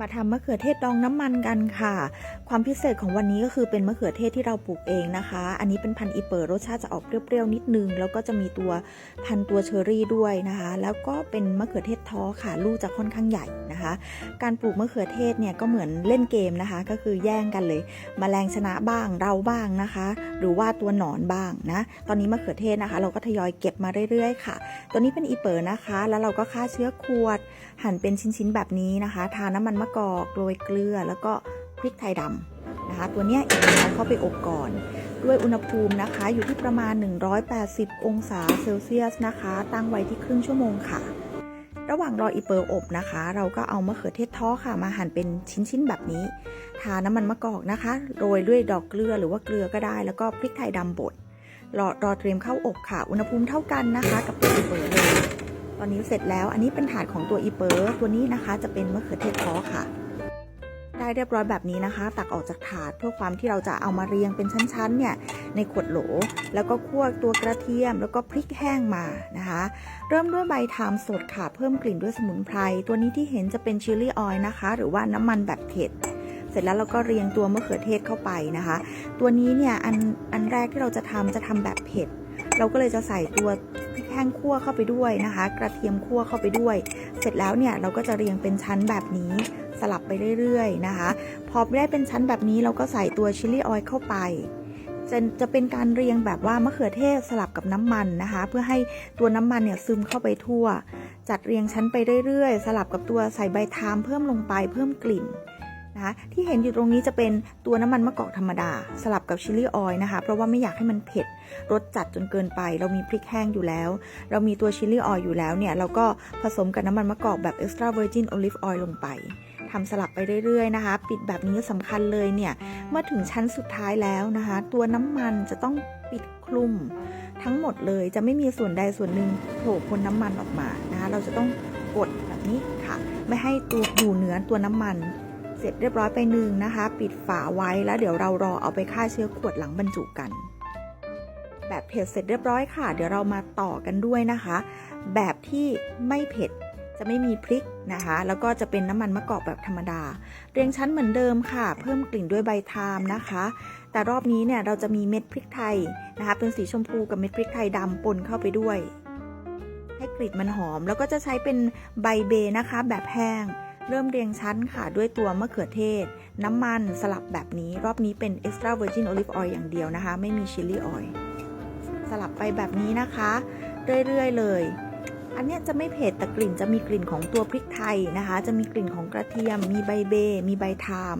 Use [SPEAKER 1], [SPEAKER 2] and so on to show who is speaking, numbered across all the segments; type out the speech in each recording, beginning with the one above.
[SPEAKER 1] มาทำมะเขือเทศดองน้ำมันกันค่ะ ความพิเศษของวันนี้ก็คือเป็นมะเขือเทศที่เราปลูกเองนะคะ อันนี้เป็นพันธุ์อีเปิร์รสชาติจะออกเปรี้ยวๆนิดนึง แล้วก็จะมีตัวพันตัวเชอรี่ด้วยนะคะ แล้วก็เป็นมะเขือเทศท้อค่ะ ลูกจะค่อนข้างใหญ่นะคะ การปลูกมะเขือเทศเนี่ยก็เหมือนเล่นเกมนะคะ ก็คือแย่งกันเลยแมลงชนะบ้างเราบ้างนะคะ หรือว่าตัวหนอนบ้างนะ ตอนนี้มะเขือเทศนะคะ เราก็ทยอยเก็บมาเรื่อยๆค่ะ ตัวนี้เป็นอีเปิร์นะคะ แล้วเราก็ฆ่าเชื้อขวด หั่นเป็นชิ้นๆแบบนี้นะคะ ทาน้ำมันมะกอกโรยเกลือ แล้วก็พริกไทยดำนะคะ ตัวเนี้ยเอาเข้าไปอบก่อน ด้วยอุณหภูมินะคะอยู่ที่ประมาณ 180 องศาเซลเซียสนะคะ ตั้งไว้ที่ครึ่งชั่วโมงค่ะ ระหว่างรออีเปิร์อบนะคะ เราก็เอามะเขือเทศท้อค่ะมาหั่นเป็นชิ้นๆแบบนี้ ทาน้ำมันมะกอกนะคะ โรยด้วยดอกเกลือหรือว่าเกลือก็ได้ แล้วก็พริกไทยดำบดรอรอเตรียมเข้าอบค่ะ อุณหภูมิเท่ากันนะคะ กับตัวอีเปิร์เลย อนนี้เสร็จแล้ว อันนี้เป็นถาดของตัวอีเปิร์ตัวนี้นะคะ จะเป็นมะเขือเทศท้อค่ะ ได้เรียบร้อยแบบนี้นะคะ ตักออกจากถาดเพื่อความที่เราจะเอามาเรียงเป็นชั้นๆเนี่ยในขวดโหล แล้วก็คั่วตัวกระเทียม แล้วก็พริกแห้งมานะคะ เริ่มด้วยใบทามสดค่ะ เพิ่มกลิ่นด้วยสมุนไพร ตัวนี้ที่เห็นจะเป็นชิลลี่ออยล์นะคะ หรือว่าน้ำมันแบบเผ็ดเสร็จแล้วเราก็เรียงตัวมะเขือเทศเข้าไปนะคะ ตัวนี้เนี่ยอันอันแรกที่เราจะทำจะทำแบบเผ็ด เราก็เลยจะใส่ตัว แห้งคั่วเข้าไปด้วยนะคะ กระเทียมคั่วเข้าไปด้วย เสร็จแล้วเนี่ยเราก็จะเรียงเป็นชั้นแบบนี้สลับไปเรื่อยๆนะคะ พอได้เป็นชั้นแบบนี้เราก็ใส่ตัวชิลลี่ออยล์เข้าไปจะจะเป็นการเรียงแบบว่ามะเขือเทศสลับกับน้ำมันนะคะ เพื่อให้ตัวน้ำมันเนี่ยซึมเข้าไปทั่ว จัดเรียงชั้นไปเรื่อยๆ สลับกับตัวใส่ใบทามเพิ่มลงไปเพิ่มกลิ่น นะคะที่เห็นอยู่ตรงนี้จะเป็นตัวน้ำมันมะกอกธรรมดา สลับกับชิลลี่ออยล์นะคะ เพราะว่าไม่อยากให้มันเผ็ดรสจัดจนเกินไป เรามีพริกแห้งอยู่แล้ว เรามีตัวชิลลี่ออยล์อยู่แล้วเนี่ย เราก็ผสมกับน้ำมันมะกอกแบบ extra virgin olive oil ลงไปทำสลับไปเรื่อยๆนะคะ ปิดแบบนี้สำคัญเลยเนี่ย เมื่อถึงชั้นสุดท้ายแล้วนะคะ ตัวน้ำมันจะต้องปิดคลุม ทั้งหมดเลยจะไม่มีส่วนใดส่วนหนึ่งโผล่พ้นน้ำมันออกมานะคะ เราจะต้องกดแบบนี้ค่ะ ไม่ให้ตัวอยู่เหนือตัวน้ำมัน ร็จเรียบร้อยไปหนึ่งนะคะ ปิดฝาไว้แล้วเดี๋ยวเรารอเอาไปฆ่าเชื้อขวดหลังบรรจุกัน แบบเผ็ดเสร็จเรียบร้อยค่ะ เดี๋ยวเรามาต่อกันด้วยนะคะ แบบที่ไม่เผ็ดจะไม่มีพริกนะคะ แล้วก็จะเป็นน้ำมันมะกอกแบบธรรมดา เรียงชั้นเหมือนเดิมค่ะ เพิ่มกลิ่นด้วยใบทามนะคะ แต่รอบนี้เนี่ยเราจะมีเม็ดพริกไทยนะคะ เป็นสีชมพูกับเม็ดพริกไทยดำปนเข้าไปด้วย ให้กลิ่นมันหอม แล้วก็จะใช้เป็นใบเบนะคะ แบบแห้ง เริ่มเรียงชั้นค่ะด้วยตัวมะเขือเทศ น้ำมันสลับแบบนี้ รอบนี้เป็น extra virgin olive oil อย่างเดียวนะคะ ไม่มี chili oil สลับไปแบบนี้นะคะ เรื่อยๆเลย อันนี้จะไม่เผ็ดแต่กลิ่นจะมีกลิ่นของตัวพริกไทยนะคะ จะมีกลิ่นของกระเทียม มีใบเบ มีใบทาม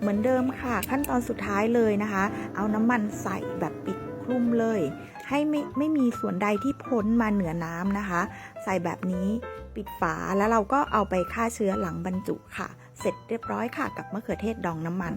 [SPEAKER 1] เหมือนเดิมค่ะ ขั้นตอนสุดท้ายเลยนะคะ เอาน้ำมันใส่แบบปิด ลุมเลย ให้ไม่ไม่มีส่วนใดที่พ้นมาเหนือน้ำนะคะ ใส่แบบนี้ปิดฝาแล้วเราก็เอาไปฆ่าเชื้อหลังบรรจุค่ะ เสร็จเรียบร้อยค่ะกับมะเขือเทศดองน้ำมัน